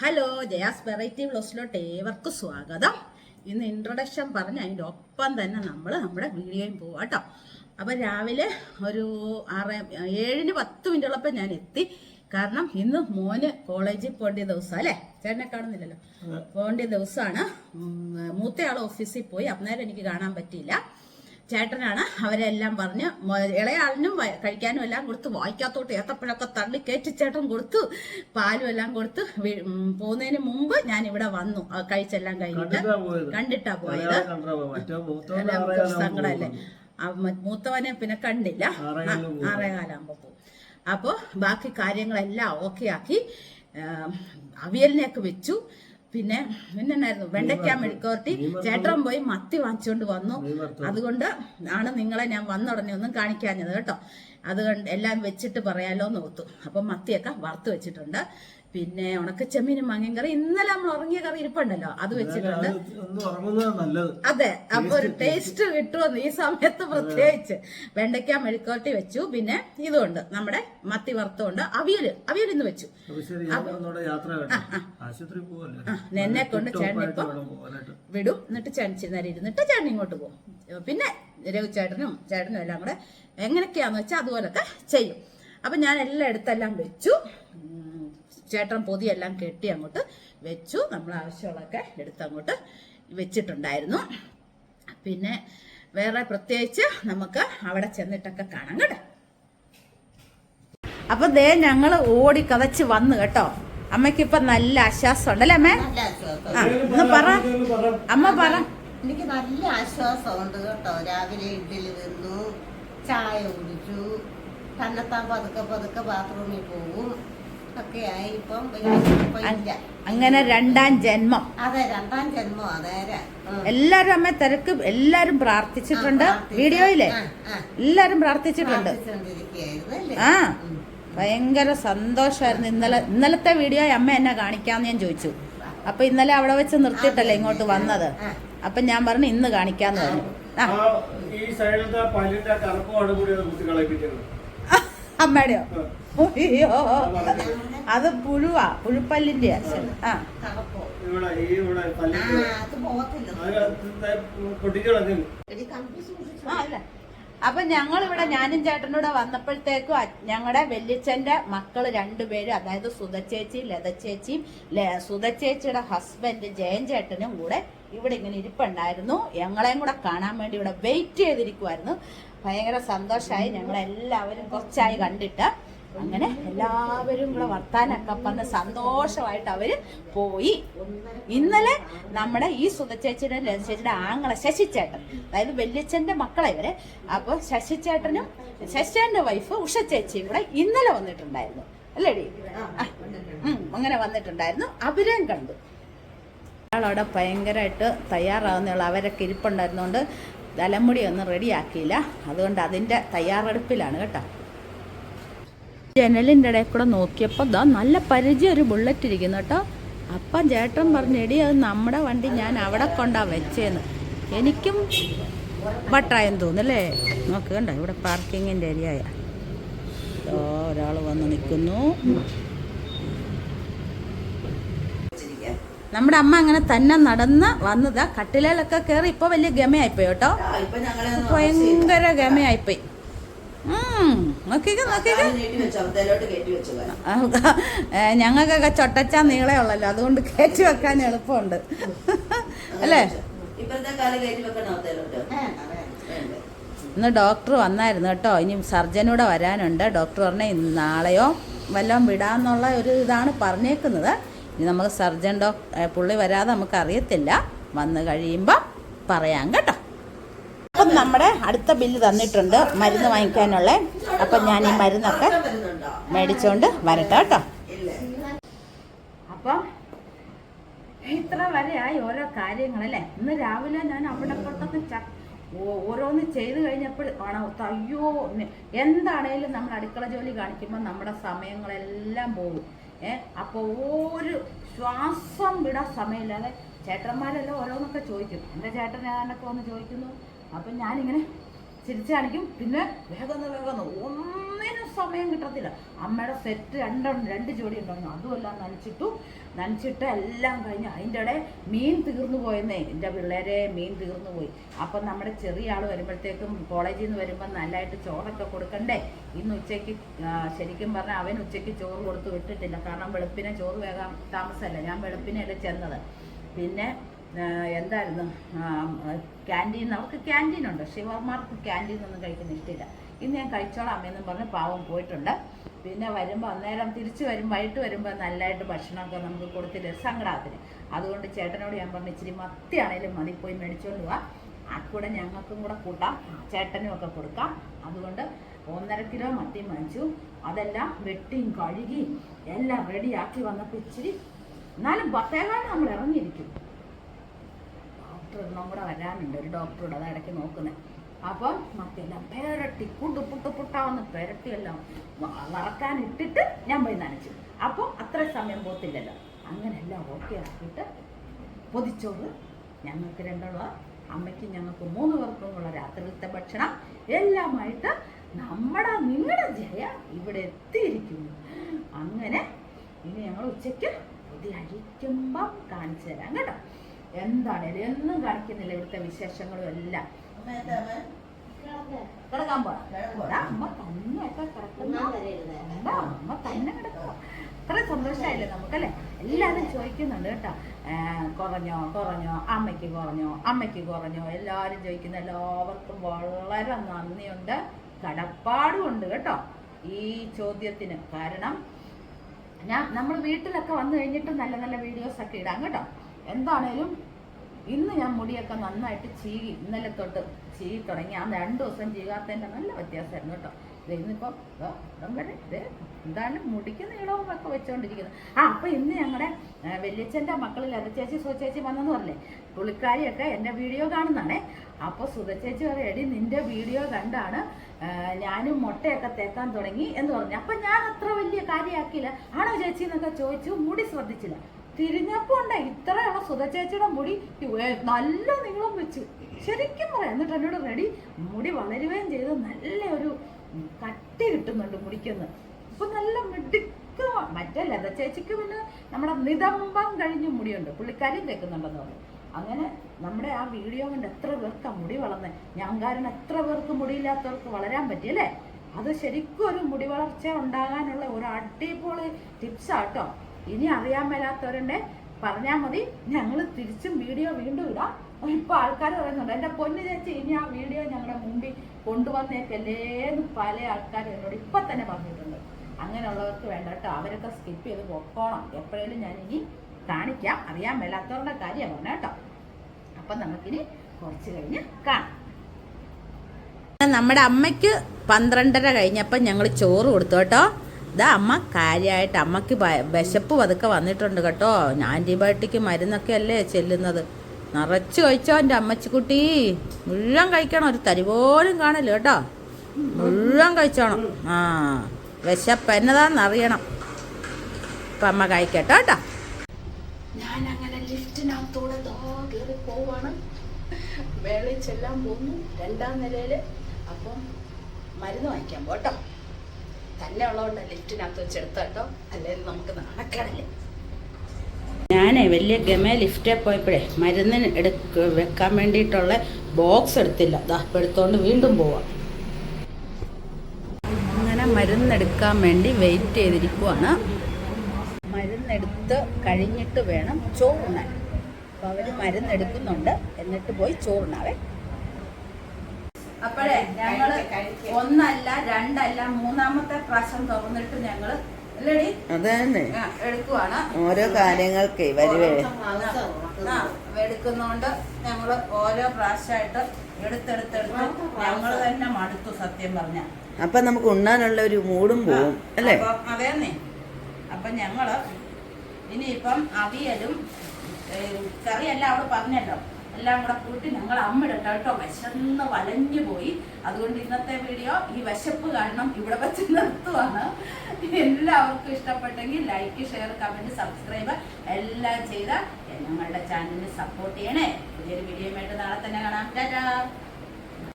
Hello Jaya's variety വ്ലോസിലോട്ട് ഏവർക്കും സ്വാഗതം. ഇന്ന് ഇൻട്രൊഡക്ഷൻ പറഞ്ഞ് അതിന്റെ ഒപ്പം തന്നെ നമ്മൾ നമ്മുടെ വീഡിയോയും പോവാം കേട്ടോ അപ്പം രാവിലെ ഒരു ആറ് ഏഴിന് പത്ത് മിനിറ്റ് ഉള്ളപ്പോൾ ഞാൻ എത്തി. കാരണം ഇന്ന് മോന് കോളേജിൽ പോകേണ്ട ദിവസം അല്ലേ? ചേട്ടനെ കാണുന്നില്ലല്ലോ? പോകേണ്ട ദിവസമാണ്. മൂത്തയാൾ ഓഫീസിൽ പോയി. അന്നേരം എനിക്ക് കാണാൻ പറ്റിയില്ല. ചേട്ടനാണ്. അവരെല്ലാം പറഞ്ഞ് ഇളയാളിനും കഴിക്കാനും എല്ലാം കൊടുത്ത് വായിക്കാത്തോട്ട് ഏത്തപ്പഴമൊക്കെ തള്ളി കയറ്റി ചേട്ടൻ കൊടുത്തു പാലും എല്ലാം കൊടുത്ത് പോകുന്നതിന് മുമ്പ് ഞാൻ ഇവിടെ വന്നു കഴിച്ചെല്ലാം കഴിഞ്ഞിട്ട് കണ്ടിട്ടാ പോയത്? സങ്കടല്ലേ സങ്കടമല്ലേ? മൂത്തവനെ പിന്നെ കണ്ടില്ല. ആറേ ആ, പോകും. ആറേ കാലാകുമ്പോ പോകും. അപ്പോൾ ബാക്കി കാര്യങ്ങളെല്ലാം ഓക്കെ ആക്കി അവിയലിനെയൊക്കെ വെച്ചു. പിന്നെ പിന്നെ എന്നായിരുന്നു വെണ്ടയ്ക്ക മെഴുക്കോർട്ടി ചേട്ടൻ പോയി മത്തി വാങ്ങിച്ചുകൊണ്ട് വന്നു. അതുകൊണ്ട് ആണ് നിങ്ങളെ ഞാൻ വന്നുടനെ ഒന്നും കാണിക്കാഞ്ഞത് കേട്ടോ. അതുകൊണ്ട് എല്ലാം വെച്ചിട്ട് പറയാലോ എന്ന് ഓർത്തു. അപ്പം മത്തിയൊക്കെ വറുത്ത് വെച്ചിട്ടുണ്ട്. പിന്നെ ഉണക്കച്ചെമ്മീനും മാങ്ങയും കറി. ഇന്നലെ നമ്മൾ ഉറങ്ങിയ കറി ഇരിപ്പുണ്ടല്ലോ അത് വെച്ചിട്ടുണ്ട്. അതെ അപ്പൊ ഒരു ടേസ്റ്റ് കിട്ടുമെന്ന് ഈ സമയത്ത് പ്രത്യേകിച്ച്. വെണ്ടയ്ക്ക മെഴുക്കോട്ടി വെച്ചു. പിന്നെ ഇതുണ്ട് നമ്മുടെ മത്തി വറുത്തുകൊണ്ട് അവിയൽ അവിയൽ ഇന്ന് വെച്ചു. എന്നെ കൊണ്ട് ചേണിപ്പോ ചേട്ടൻ ഇപ്പം വിടും. എന്നിട്ട് ചേട്ടൻ നേരം ഇരുന്നിട്ട് ചേട്ടൻ ഇങ്ങോട്ട് പോകും പിന്നെ രഘു ചേട്ടനും ചേട്ടനും എല്ലാം കൂടെ എങ്ങനെയൊക്കെയാന്ന് വെച്ചാൽ അതുപോലൊക്കെ ചെയ്യും. അപ്പം ഞാൻ എല്ലാം എടുത്തെല്ലാം വെച്ചു. ചേട്ടൻ പൊതിയെല്ലാം കെട്ടി അങ്ങോട്ട് വെച്ചു. നമ്മൾ ആവശ്യമുള്ളതൊക്കെ എടുത്ത് അങ്ങോട്ട് വെച്ചിട്ടുണ്ടായിരുന്നു. പിന്നെ വേറെ പ്രത്യേകിച്ച് നമുക്ക് അവിടെ ചെന്നിട്ടൊക്കെ കാണാം കേട്ടോ. അപ്പൊ ദേ ഞങ്ങൾ ഓടി കതച്ച് വന്നു കേട്ടോ. അമ്മയ്ക്ക് ഇപ്പൊ നല്ല ആശ്വാസം. ഉണ്ടല്ലേ അമ്മേ ഒന്ന് പറ. അമ്മ പറ. എനിക്ക് നല്ല ആശ്വാസമുണ്ട് കേട്ടോ. രാവിലെ ഇഡ്ഡലി തിന്നു ചായ കുടിച്ചു. തന്നെത്താൻ പതുക്കെ പതുക്കെ ബാത്റൂമിൽ പോകും ഒക്കെ ആയി ഇപ്പം അങ്ങനെ രണ്ടാം ജന്മം. അതെ രണ്ടാം ജന്മം അതേരെ. എല്ലാരും അമ്മ തിരക്ക് എല്ലാരും പ്രാർത്ഥിച്ചിട്ടുണ്ട്. വീഡിയോയിലെ. എല്ലാരും പ്രാർത്ഥിച്ചിട്ടുണ്ട്. ആ ഭയങ്കര സന്തോഷമായിരുന്നു ഇന്നലെ ഇന്നലത്തെ വീഡിയോ അമ്മ എന്നെ കാണിക്കാന്ന് ഞാൻ ചോദിച്ചു. അപ്പൊ ഇന്നലെ അവിടെ വെച്ച് നിർത്തിയിട്ടല്ലേ ഇങ്ങോട്ട് വന്നത്. അപ്പൊ ഞാൻ പറഞ്ഞു ഇന്ന് കാണിക്കാന്ന് പറഞ്ഞു. അമ്മയുടെയോ ആ. അയ്യോ. അത് പുഴുവാ പുഴുപ്പല്ലിന്റെ ആ കറുപ്പോ? ഇവിടെ ഈ ഇവിടെ ആ, പല്ലിന്റെ അത് പോകത്തില്ല പൊട്ടിക്കളഞ്ഞു എടി കമ്പി സൂക്ഷിച്ചു? ആ, അല്ല. അപ്പൊ ഞങ്ങൾ ഇവിടെ ഞാനും ചേട്ടനൂടെ വന്നപ്പോഴത്തേക്കും ഞങ്ങളുടെ വല്യച്ഛന്റെ മക്കൾ രണ്ടുപേരും അതായത് സുധച്ചേച്ചി ലതച്ചേച്ചിയും സുധച്ചേച്ചിയുടെ ഹസ്ബൻഡ് ജയൻ ചേട്ടനും കൂടെ ഇവിടെ ഇങ്ങനെ ഇരിപ്പുണ്ടായിരുന്നു. ഞങ്ങളെയും കൂടെ കാണാൻ വേണ്ടി ഇവിടെ വെയിറ്റ് ചെയ്തിരിക്കുമായിരുന്നു ഭയങ്കര സന്തോഷമായി ഞങ്ങളെല്ലാവരും കുറച്ചായി കണ്ടിട്ട്. അങ്ങനെ എല്ലാവരും കൂടെ വർത്താനൊക്കെ പറഞ്ഞ് സന്തോഷമായിട്ട് അവർ പോയി. ഇന്നലെ നമ്മുടെ ഈ സുധച്ചേച്ചിയുടെ ലതചേച്ചിയുടെ ആങ്ങളെ ശശിച്ചേട്ടൻ അതായത് വല്യച്ഛന്റെ മക്കളെ ഇവരെ. അപ്പൊ ശശിച്ചേട്ടനും ശശിച്ചേട്ടന്റെ വൈഫ് ഉഷച്ചേച്ചിയും കൂടെ ഇന്നലെ വന്നിട്ടുണ്ടായിരുന്നു. അല്ലേടി? അങ്ങനെ വന്നിട്ടുണ്ടായിരുന്നു. അവരെയും കണ്ടു. അവിടെ ഭയങ്കരമായിട്ട് തയ്യാറാവുന്നുള്ള അവരൊക്കെ ഇരിപ്പുണ്ടായിരുന്നുകൊണ്ട് തലമുടി ഒന്നും റെഡിയാക്കിയില്ല അതുകൊണ്ട് അതിന്റെ തയ്യാറെടുപ്പിലാണ് കേട്ടോ. ജനലിന്റെ ഇടയിൽ കൂടെ നോക്കിയപ്പോൾ ദാ നല്ല പരിചയം ഒരു ബുള്ളറ്റ് ഇരിക്കുന്നു കേട്ടോ. അപ്പം ചേട്ടൻ പറഞ്ഞു എടി അത് നമ്മുടെ വണ്ടി ഞാൻ അവിടെ കൊണ്ടാ വെച്ചേന്ന്. എനിക്കും വട്ടായം തോന്നല്ലേ നോക്ക് കണ്ടോ ഇവിടെ പാർക്കിങ്ങിന്റെ ഏരിയയാ ഒരാൾ വന്ന് നിൽക്കുന്നു നമ്മുടെ അമ്മ അങ്ങനെ തന്നെ നടന്ന് വന്നതാ. കട്ടിലേലൊക്കെ കയറി ഇപ്പൊ വലിയ ഗമയായിപ്പോയി കേട്ടോ. ഭയങ്കര ഗമയായിപ്പോയി. നോക്കിക്കോ നോക്കിക്കോ. ഏ, ഞങ്ങൾക്കൊക്കെ ചൊട്ടച്ച നീളേ ഉള്ളല്ലോ അതുകൊണ്ട് കയറ്റി വെക്കാൻ എളുപ്പമുണ്ട്. അല്ലേ. ഇന്ന് ഡോക്ടർ വന്നായിരുന്നു കേട്ടോ. ഇനി സർജനൂടെ വരാനുണ്ട്. ഡോക്ടർ പറഞ്ഞ ഇന്ന് നാളെയോ വല്ലതും വിടാന്നുള്ള ഒരു ഇതാണ് പറഞ്ഞേക്കുന്നത്. ഇനി നമുക്ക് സർജൻ ഡോക്ടർ പുള്ളി വരാതെ നമുക്ക് അറിയത്തില്ല വന്ന് കഴിയുമ്പോൾ പറയാം കേട്ടോ. അപ്പം നമ്മുടെ അടുത്ത ബില്ല് തന്നിട്ടുണ്ട് മരുന്ന് വാങ്ങിക്കാനുള്ള. അപ്പം ഞാൻ ഈ മരുന്നൊക്കെ മേടിച്ചുകൊണ്ട് വരട്ടെ കേട്ടോ. അപ്പം ഇത്ര വരെയായി ഓരോ കാര്യങ്ങളല്ലേ ഇന്ന് രാവിലെ ഞാൻ അവിടെ ഓരോന്ന് ചെയ്തു കഴിഞ്ഞപ്പോൾ ആണോ അയ്യോ എന്താണേലും നമ്മൾ അടുക്കള ജോലി കാണിക്കുമ്പോൾ നമ്മുടെ സമയങ്ങളെല്ലാം പോകും. ഏ അപ്പോൾ ഒരു ശ്വാസം വിടാൻ സമയമില്ലാതെ ചേട്ടന്മാരെല്ലാം ഓരോന്നൊക്കെ ചോദിക്കും. എന്റെ ചേട്ടൻ ഏതാണ്ടൊക്കെ ഒന്ന് ചോദിക്കുന്നു. അപ്പം ഞാനിങ്ങനെ ചിരിച്ചു കാണിക്കും. പിന്നെ വേഗം വേഗം ഒന്നിനും സമയം കിട്ടത്തില്ല. അമ്മയുടെ സെറ്റ് രണ്ടെണ്ണം രണ്ട് ജോഡി ഉണ്ടായിരുന്നു അതുമെല്ലാം നനച്ചിട്ടു. നനച്ചിട്ട് എല്ലാം കഴിഞ്ഞ് അതിന്റെ ഇടയിൽ മീൻ തീർന്നു പോയെന്നേ. എന്റെ പിള്ളേരെ മീൻ തീർന്നു പോയി. അപ്പം നമ്മുടെ ചെറിയ ആൾ വരുമ്പോഴത്തേക്കും കോളേജിൽ നിന്ന് വരുമ്പോൾ നല്ലതായിട്ട് ചോറൊക്കെ കൊടുക്കണ്ടേ? ഇന്ന് ഉച്ചയ്ക്ക് ശരിക്കും പറഞ്ഞാൽ അവൻ ഉച്ചയ്ക്ക് ചോറ് കൊടുത്ത് വിട്ടിട്ടില്ല. കാരണം വെളുപ്പിനെ ചോറ് വേഗം താമസമല്ല. ഞാൻ വെളുപ്പിനെ ചെന്നത്. പിന്നെ എന്തായിരുന്നു? ക്യാന്റീൻ അവർക്ക് ക്യാന്റീൻ ഉണ്ട്. ശിവമാർക്ക് ക്യാന്റീൻ ഒന്നും കഴിക്കുന്ന ഇഷ്ടമില്ല ഇന്ന് ഞാൻ കഴിച്ചോളാം അമ്മയെന്നും പറഞ്ഞ് പാവം പോയിട്ടുണ്ട്. പിന്നെ വരുമ്പോൾ അന്നേരം തിരിച്ചു വരും വൈകിട്ട് വരുമ്പോൾ നല്ലതായിട്ട് ഭക്ഷണമൊക്കെ നമുക്ക് കൊടുത്തില്ല സങ്കടത്തിന് അതുകൊണ്ട് ചേട്ടനോട് ഞാൻ പറഞ്ഞു ഇച്ചിരി മത്തിയാണേലും മതി പോയി മേടിച്ചോണ്ട് പോവാം അക്കൂടെ കൂടെ ഞങ്ങൾക്കും കൂടെ കൂട്ടാം. ചേട്ടനും ഒക്കെ കൊടുക്കാം. അതുകൊണ്ട് ഒന്നര കിലോ മത്തി മേടിച്ചു. അതെല്ലാം വെട്ടിയും കഴുകി എല്ലാം റെഡിയാക്കി വന്നപ്പോൾ ഇച്ചിരി എന്നാലും ബത്തേകാലം നമ്മൾ ഇറങ്ങിയിരിക്കും. ഡോക്ടർ ഒന്നും കൂടെ വരാനുണ്ട്. ഒരു ഡോക്ടറോട് അത് ഇടയ്ക്ക് നോക്കുന്നത് അപ്പം മറ്റെല്ലാം പെരട്ടി കുണ്ടു പുട്ട് പുട്ടാവുന്ന പെരട്ടിയെല്ലാം വറക്കാൻ ഇട്ടിട്ട് ഞാൻ പോയി നനച്ചു. അപ്പം അത്ര സമയം പോത്തില്ലല്ലോ. അങ്ങനെ എല്ലാം ഓക്കെ ആക്കിയിട്ട് പൊതിച്ചോറ് ഞങ്ങൾക്ക് രണ്ടുള്ള അമ്മയ്ക്ക് ഞങ്ങൾക്ക് മൂന്ന് പേർക്കും ഉള്ള രാത്രിയിലത്തെ ഭക്ഷണം എല്ലാമായിട്ട് നമ്മുടെ നിങ്ങളുടെ ജയ ഇവിടെ എത്തിയിരിക്കുന്നു. അങ്ങനെ ഇനി ഞങ്ങൾ ഉച്ചയ്ക്ക് പൊതി അഴിക്കുമ്പം കാണിച്ചു തരാം കേട്ടോ. എന്താണേലും എന്നും കാണിക്കുന്നില്ല ഇവിടുത്തെ വിശേഷങ്ങളും എല്ലാം. ദാ അമ്മ തന്നെ കിടക്കുക അത്ര സന്തോഷമായില്ലേ നമുക്കല്ലേ? എല്ലാവരും ചോദിക്കുന്നുണ്ട് കേട്ടോ. കുറഞ്ഞോ കുറഞ്ഞോ അമ്മയ്ക്ക് കുറഞ്ഞോ അമ്മയ്ക്ക് കുറഞ്ഞോ. എല്ലാവരും ചോദിക്കുന്ന. എല്ലാവർക്കും വളരെ നന്ദിയുണ്ട്. കടപ്പാടും ഉണ്ട് കേട്ടോ. ഈ ചോദ്യത്തിന് കാരണം ഞാൻ നമ്മൾ വീട്ടിലൊക്കെ വന്നു കഴിഞ്ഞിട്ട് നല്ല നല്ല വീഡിയോസ് ഒക്കെ ഇടാം കേട്ടോ. എന്താണേലും ഇന്ന് ഞാൻ മുടിയൊക്കെ നന്നായിട്ട് ചീകി ഇന്നലെ തൊട്ട് ചീകി തുടങ്ങി. ആ രണ്ട് ദിവസം ചീകാത്തതിന്റെ നല്ല വ്യത്യാസമായിരുന്നു കേട്ടോ. ഇന്നിപ്പോൾ വരെ ഇത് എന്തായാലും മുടിക്ക് നീളവും ഒക്കെ വെച്ചുകൊണ്ടിരിക്കുന്നത് ആ അപ്പം ഇന്ന് ഞങ്ങളുടെ വലിയച്ഛന്റെ മക്കളിൽ ചേച്ചി സുചേച്ചി വന്നെന്ന് പറഞ്ഞേ പുള്ളിക്കാരിയൊക്കെ എന്റെ വീഡിയോ കാണുന്നതാണേ. അപ്പോൾ സുധച്ചേച്ചി പറയും എടി നിന്റെ വീഡിയോ കണ്ടാണ് ഞാനും മുട്ടയൊക്കെ തേക്കാൻ തുടങ്ങി എന്ന് പറഞ്ഞു. അപ്പം ഞാൻ അത്ര വലിയ കാര്യമാക്കിയില്ല. ആണോ ചേച്ചി? എന്നൊക്കെ ചോദിച്ചു. മുടി ശ്രദ്ധിച്ചില്ല. തിരിഞ്ഞപ്പോ ഉണ്ട് ഇത്രയുള്ള സുധ ചേച്ചിയുടെ മുടി നല്ല നീളം വെച്ച്. ശരിക്കും പറയാം എന്നിട്ട് എന്നോട് റെഡി മുടി വളരുകയും ചെയ്ത് നല്ല ഒരു കട്ടി കിട്ടുന്നുണ്ട് മുടിക്കൊന്ന്. ഇപ്പൊ നല്ല മിടുക്ക മറ്റേ ലത ചേച്ചിക്ക് പിന്നെ നമ്മുടെ നിതംബം കഴിഞ്ഞ മുടിയുണ്ട് പുള്ളിക്കാരിയും തേക്കുന്നുണ്ടെന്ന് പറഞ്ഞു. അങ്ങനെ നമ്മുടെ ആ വീഡിയോ കൊണ്ട് എത്ര പേർക്കാ മുടി വളർന്നത് ഞാൻ കാരണം എത്ര പേർക്ക് മുടിയില്ലാത്തവർക്ക് വളരാൻ പറ്റിയല്ലേ അത് ശരിക്കും ഒരു മുടി വളർച്ച ഉണ്ടാകാനുള്ള ഒരു അടിപൊളി ടിപ്സാട്ടോ ഇനി അറിയാൻ മേലാത്തവരുണ്ടെ പറഞ്ഞാൽ മതി. ഞങ്ങൾ തിരിച്ചും വീഡിയോ വീണ്ടും ഇടാം. ഇപ്പൊ ആൾക്കാർ പറയുന്നുണ്ട് എന്റെ പൊന്നു ചേച്ചി ഇനി ആ വീഡിയോ ഞങ്ങളുടെ മുമ്പിൽ കൊണ്ടുവന്നേക്കല്ലേന്ന് പല ആൾക്കാർ എന്നോട് ഇപ്പൊ തന്നെ പറഞ്ഞിട്ടുണ്ട്. അങ്ങനെയുള്ളവർക്ക് വേണ്ട കേട്ടോ. അവരൊക്കെ സ്കിപ്പ് ചെയ്ത് പൊക്കോണം. എപ്പോഴേലും ഞാൻ ഇനി കാണിക്കാം. അറിയാൻ മേലാത്തവരുടെ കാര്യമാണ് പറഞ്ഞ കേട്ടോ. അപ്പൊ നമുക്കിനി കുറച്ച് കഴിഞ്ഞ് കാണാം. നമ്മുടെ അമ്മയ്ക്ക് പന്ത്രണ്ടര കഴിഞ്ഞപ്പോൾ ഞങ്ങൾ ചോറ് കൊടുത്തു കേട്ടോ. ഇതാ അമ്മ കാര്യമായിട്ട് അമ്മയ്ക്ക് വിശപ്പ് പതുക്കെ വന്നിട്ടുണ്ട് കേട്ടോ. ഞാൻ ആന്റിബയോട്ടിക് മരുന്നൊക്കെ അല്ലേ ചെല്ലുന്നത്. നിറച്ച് കഴിച്ചോ എന്റെ അമ്മച്ചിക്കുട്ടി. മുഴുവൻ കഴിക്കണം. ഒരു തരി പോലും കാണില്ല കേട്ടോ. മുഴുവൻ കഴിച്ചോണം. ആ വിശപ്പ് എന്നതാണെന്നറിയണം അപ്പം അമ്മ കഴിക്കട്ടോ കേട്ടോ. ഞാൻ അങ്ങനെ ലിഫ്റ്റിനകത്തൂടെ പോവാണ്. ചെല്ലാൻ പോകുന്നു. രണ്ടാം നിലയിൽ അപ്പം മരുന്ന് വാങ്ങിക്കാൻ പോട്ടോ തന്നെ ഉള്ളതുകൊണ്ട് ലിഫ്റ്റിനകത്ത് വെച്ചെടുത്ത അല്ലെങ്കിൽ നമുക്ക് നാണക്കേടല്ലേ. ഞാനേ വലിയ ഗമ ലിഫ്റ്റിൽ പോയപ്പോഴേ മരുന്നിന് എടുക്ക വെക്കാൻ വേണ്ടിയിട്ടുള്ള ബോക്സ് എടുത്തില്ല. ഇപ്പം എടുത്തോണ്ട് വീണ്ടും പോവാം. അങ്ങനെ മരുന്നെടുക്കാൻ വേണ്ടി വെയിറ്റ് ചെയ്തിരിക്കുവാണ്. മരുന്നെടുത്ത് കഴിഞ്ഞിട്ട് വേണം ചോറുണ്ണാൻ. അപ്പോൾ അവർ മരുന്നെടുക്കുന്നുണ്ട്. എന്നിട്ട് പോയി ചോറുണ്ണാവേ. അപ്പോഴേ ഞങ്ങൾ ഒന്നല്ല രണ്ടല്ല മൂന്നാമത്തെ പ്രാവശ്യം തുറന്നിട്ട് ഞങ്ങൾ അതന്നെ. എടുക്കുവാണ്. ഓരോ കാര്യങ്ങൾക്ക് വരുവേ ആ എടുക്കുന്നോണ്ട് ഞങ്ങൾ ഓരോ പ്രാവശ്യമായിട്ട് എടുത്തെടുത്തെടുത്ത് ഞങ്ങൾ തന്നെ മടുത്തു സത്യം പറഞ്ഞ. അപ്പൊ നമുക്ക് ഉണ്ണാനുള്ള ഒരു മൂടും പോവും അല്ലേ? അപ്പം അതേന്നേ. അപ്പൊ ഞങ്ങൾ ഇനിയിപ്പം അവിയലും കറിയെല്ലാം അവിടെ പറഞ്ഞല്ലോ. എല്ലാം കൂടെ കൂട്ടി ഞങ്ങൾ അമ്മിടട്ടോ കേട്ടോ. വിശന്ന് വലഞ്ഞു പോയി. അതുകൊണ്ട് ഇന്നത്തെ വീഡിയോ ഈ വിശപ്പ് കാരണം ഇവിടെ വെച്ച് നിർത്തുവാണ്. എല്ലാവർക്കും ഇഷ്ടപ്പെട്ടെങ്കിൽ ലൈക്ക് ഷെയർ കമന്റ് സബ്സ്ക്രൈബ് എല്ലാം ചെയ്ത ഞങ്ങളുടെ ചാനലിന് സപ്പോർട്ട് ചെയ്യണേ. പുതിയൊരു ആയിട്ട് നാളെ തന്നെ കാണാം. ടാറ്റാ.